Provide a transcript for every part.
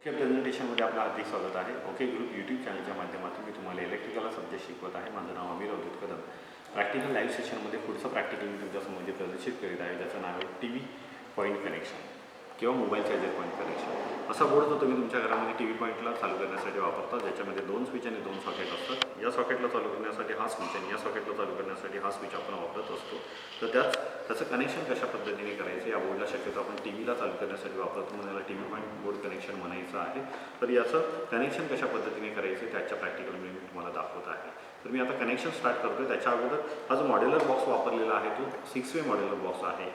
मुख्य प्रेझेंटेशनमध्ये आपलं हार्दिक स्वागत आहे. ओके ग्रुप यूट्यूब चॅनलच्या माध्यमातून मी तुम्हाला इलेक्ट्रिकला सब्जेक्ट शिकवत आहे. माझं नाव अमीर अवधूत कदम. प्रॅक्टिकल लाईव्ह सेशनमध्ये पुढचं प्रॅक्टिकल मी तुमच्यासमोर जे प्रदर्शित करीत आहे. ज्याचं नाव आहे टी व्ही पॉईंट कनेक्शन किंवा मोबाईल चार्जर पॉईंट कनेक्शन असा बोर्ड जो तुम्ही तुमच्या घरामध्ये टी व्ही पॉईंटला चालू करण्यासाठी वापरता ज्याच्यामध्ये दोन स्विच आणि दोन सॉकेट असतात. या सॉकेटला चालू करण्यासाठी हा स्विच आणि या सॉकेटला चालू करण्यासाठी हा स्विच आपण वापरत असतो. तर त्याच त्याचं कनेक्शन कशा पद्धतीने करायचं या बोर्डला शक्यतो आपण टी व्हीला चालू करण्यासाठी वापरतो. म्हणून याला T V point board connection म्हणायचं आहे. तर याचं कनेक्शन कशा पद्धतीने करायचं त्याच्या प्रॅक्टिकल मी तुम्हाला दाखवत आहे. तर मी आता कनेक्शन स्टार्ट करतो त्याच्या अगोदर हा जो मॉड्युलर बॉक्स वापरलेला आहे तो सिक्स वे मॉड्युलर बॉक्स आहे.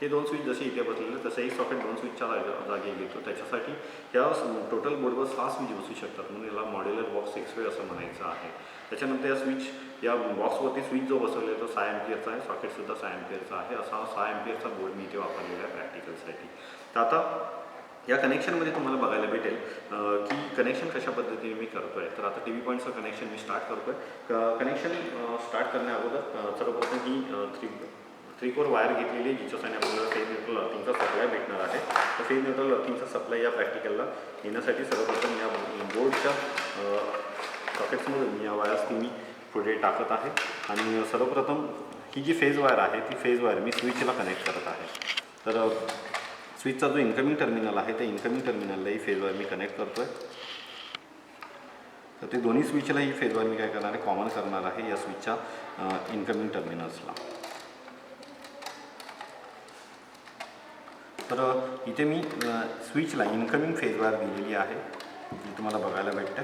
हे दोन स्विच जसे इथे बसलेले तसं एक सॉकेट दोन स्विचच्या जागे जागी घेतो. त्याच्यासाठी या टोटल बोर्डवर सहा स्विच बसू शकतात. म्हणून याला मॉड्युलर बॉक्स सिक्स वे असं म्हणायचं आहे. त्याच्यानंतर या स्विच या बॉक्सवरती स्विच जो बसवलेला आहे तो सहा एम्पियरचा आहे. सॉकेटसुद्धा सहा एम्पियरचा आहे. असा सहा एम्पियरचा बोर्ड मी इथे वापरलेला आहे प्रॅक्टिकलसाठी तर आता या कनेक्शनमध्ये तुम्हाला बघायला भेटेल की कनेक्शन कशा पद्धतीने मी करतो आहे तर आता टी व्ही पॉईंटचं कनेक्शन मी स्टार्ट करतो आहे कनेक्शन स्टार्ट करण्या अगोदर सर्वप्रथम ही थ्री थ्री वायर घेतलेली आहे जिच्यासाठी आपल्याला फेज न्यूट्रल अर्थिंगचा सप्लाय भेटणार आहे. तर फेज न्यूट्रल अर्थिंगचा सप्लाय या प्रॅक्टिकलला येण्यासाठी सर्वप्रथम या बोर्डच्या सॉकेट्समधून या वायर्स ती मी पुढे टाकत आहे. आणि सर्वप्रथम ही जी फेज वायर आहे ती फेज वायर मी स्विचला कनेक्ट करत आहे. तर स्विचचा जो इन्कमिंग टर्मिनल आहे त्या इन्कमिंग टर्मिनलला ही फेज वायर मी कनेक्ट करतो आहे तर ते दोन्ही स्विचला ही फेज वायर मी काय करणार आहे? कॉमन करणार आहे या स्विचच्या इन्कमिंग टर्मिनल्सला तर इथे मी स्विचला इन्कमिंग फेज दिलेली आहे. जी तुम्हाला बघायला भेटते.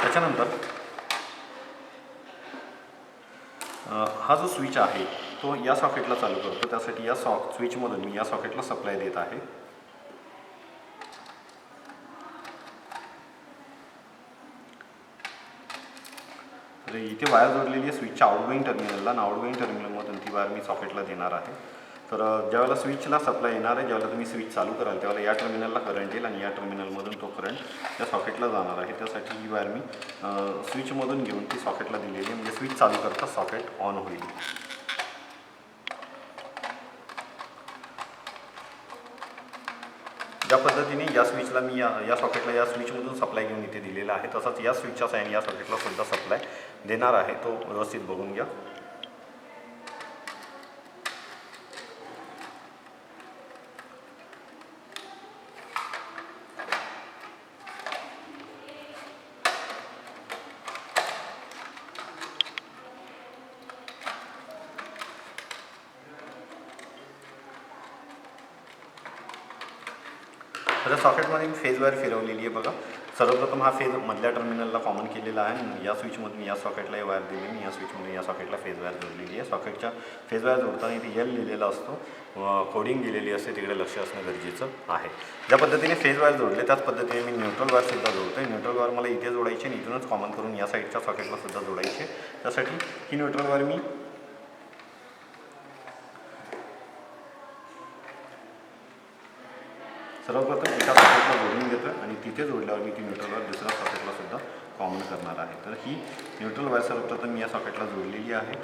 त्याच्यानंतर हा जो स्विच आहे तो या सॉकेटला चालू करतो. त्यासाठी या सॉ स्विचमधून मी या सॉकेटला सप्लाय देत आहे. म्हणजे इथे वायर जोडलेली आहे स्विचच्या आउटगोईंग टर्मिनलला आणि आउटगोईंग टर्मिनलमधून ती वायर मी सॉकेटला देणार आहे. तर ज्यावेळेला स्विचला सप्लाय येणार आहे ज्यावेळेला तुम्ही स्विच चालू कराल त्यावेळेला या टर्मिनलला करंट येईल आणि या टर्मिनलमधून तो करंट त्या सॉकेटला जाणार आहे. त्यासाठी ही वायर मी स्विचमधून घेऊन ती सॉकेटला दिलेली आहे. म्हणजे स्विच चालू करता सॉकेट ऑन होईल. ज्या पद्धतीने या स्विचला मी या या सॉकेटला या स्विचमधून सप्लाय घेऊन इथे दिलेला आहे तसाच या स्विचच्या साईन या सॉकेटला सुद्धा सप्लाय देणार आहे. तो व्यवस्थित बघून घ्या. आता सॉकेटमध्ये फेज वायर फिरवलेली आहे बघा. सर्वप्रथम हा फेज मधल्या टर्मिनलला कॉमन केलेला आहे. या स्विचमधून या सॉकेटला ही वायर दिली मी या स्विचमधून या सॉकेटला फेज वायर जोडलेली आहे. सॉकेटच्या फेज वायर जोडताना इथे यल लिहिलेला असतो. कोडिंग दिलेली असते. तिकडे लक्ष असणं गरजेचं आहे. ज्या पद्धतीने फेज वायर जोडले त्याच पद्धतीने मी न्यूट्रल वायरसुद्धा जोडतो आहे न्यूट्रल वायर मला इथे जोडायचे आणि इथूनच कॉमन करून या साईडच्या सॉकेटला सुद्धा जोडायचे त्यासाठी ही न्यूट्रल वायर मी सर्वप्रथम एका सॉकेटला जोडून घेतो आणि तिथे जोडल्यावर मी ती न्यूट्रल वायर दुसऱ्या सॉकेटला सुद्धा कॉमन करणार आहे. तर ही न्यूट्रल वायर सर्वप्रथम मी या सॉकेटला जोडलेली आहे.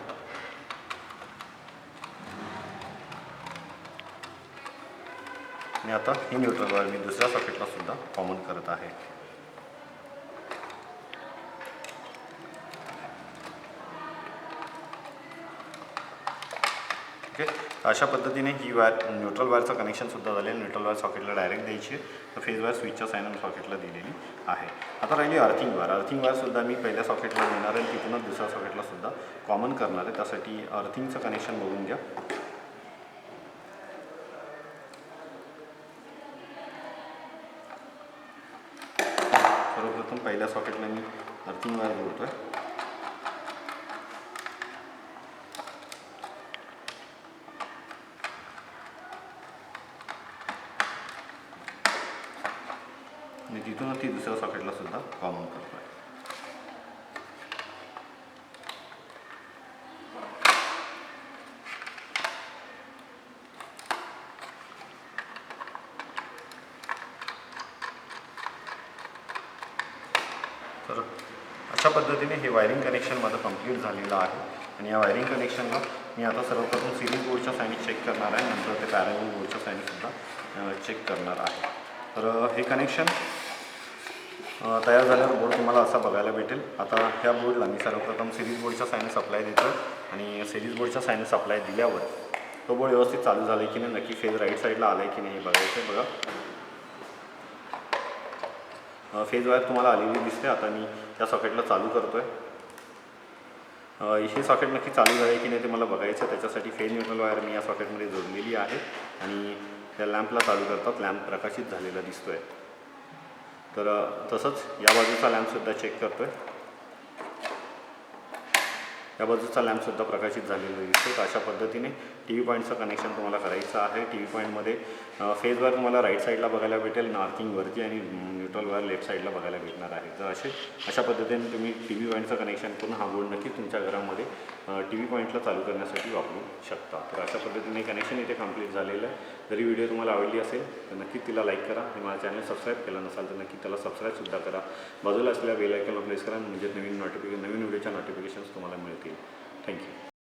आणि आता ही न्यूट्रल वायर मी दुसऱ्या सॉकेटला सुद्धा कॉमन करत आहे. ओके तर अशा पद्धतीने ही वायर न्यूट्रल वायरचं कनेक्शनसुद्धा झालेलं न्यूट्रल वायर सॉकेटला डायरेक्ट द्यायची. तर फेज वायर स्विचच्या सायनल सॉकेटला दिलेली आहे. आता राहिली अर्थिंग वायर अर्थिंग वायरसुद्धा मी पहिल्या सॉकेटला देणार आहे. तिथूनच दुसऱ्या सॉकेटलासुद्धा कॉमन करणार आहे. त्यासाठी अर्थिंगचं कनेक्शन बघून घ्या. सर्वप्रथम पहिल्या सॉकेटला मी अर्थिंग वायर जोडतो आहे मी तिथूनच ती दुसऱ्या सॉकेटला सुद्धा कॉमन करतो आहे तर अशा पद्धतीने हे वायरिंग कनेक्शन माझं कंप्लीट झालेलं आहे. आणि या वायरिंग कनेक्शनला मी आता सर्वप्रथम सिरीज बोर्डच्या साईनी चेक करणार आहे. नंतर ते पॅरेल बोर्डच्या साईनीसुद्धा चेक करणार आहे. तर हे कनेक्शन तयार झाल्यावर बोर्ड तुम्हाला असा बघायला भेटेल. आता ह्या बोर्डला मी सर्वप्रथम सिरीज बोर्डच्या साईने सप्लाय देतो आणि सिरीज बोर्डच्या साईने सप्लाय दिल्यावर तो बोर्ड व्यवस्थित चालू झाला आहे की नाही नक्की फेज राईट साईडला आला आहे की नाही हे बघायचं आहे बघा फेज वायर तुम्हाला आलेली दिसते. आता मी त्या सॉकेटला चालू करतो आहे हे सॉकेट नक्की चालू झालं आहे की नाही ते मला बघायचं आहे त्याच्यासाठी फेज न्यूट्रल वायर मी या सॉकेटमध्ये जोडलेली आहे आणि त्या लॅम्पला चालू करतात. लॅम्प प्रकाशित झालेला दिसतो आहे तर तसंच या बाजूचा लॅम्पसुद्धा चेक करतो आहे या बाजूचा लॅम्पसुद्धा प्रकाशित झालेला दिसतो तर अशा पद्धतीने टी व्ही पॉईंटचं कनेक्शन तुम्हाला करायचं आहे. टी व्ही पॉईंटमध्ये फेजवर तुम्हाला राईट साईडला बघायला भेटेल नॉर्थिंगवरती आणि न्यूट्रलवर लेफ्ट साईडला बघायला भेटणार आहे. तर असे अशा पद्धतीने तुम्ही टी व्ही पॉईंटचं कनेक्शन करून हा बोर्ड नक्कीच तुमच्या घरामध्ये टी व्ही पॉईंटला चालू करण्यासाठी वापरू शकता. तर अशा पद्धतीने कनेक्शन इथे कंप्लीट झालेलं आहे. जरी व्हिडिओ तुम्हाला आवडली असेल तर नक्कीच तिला लाईक करा आणि माझा चॅनल सबस्क्राईब केला नसाल तर नक्की त्याला सबस्क्राईबसुद्धा करा. बाजूला असलेल्या बेल आयकॉनला प्रेस करा म्हणजे नवीन नोटिफिके नवीन व्हिडिओच्या नोटिफिकेशन्स तुम्हाला मिळतील. Thank you.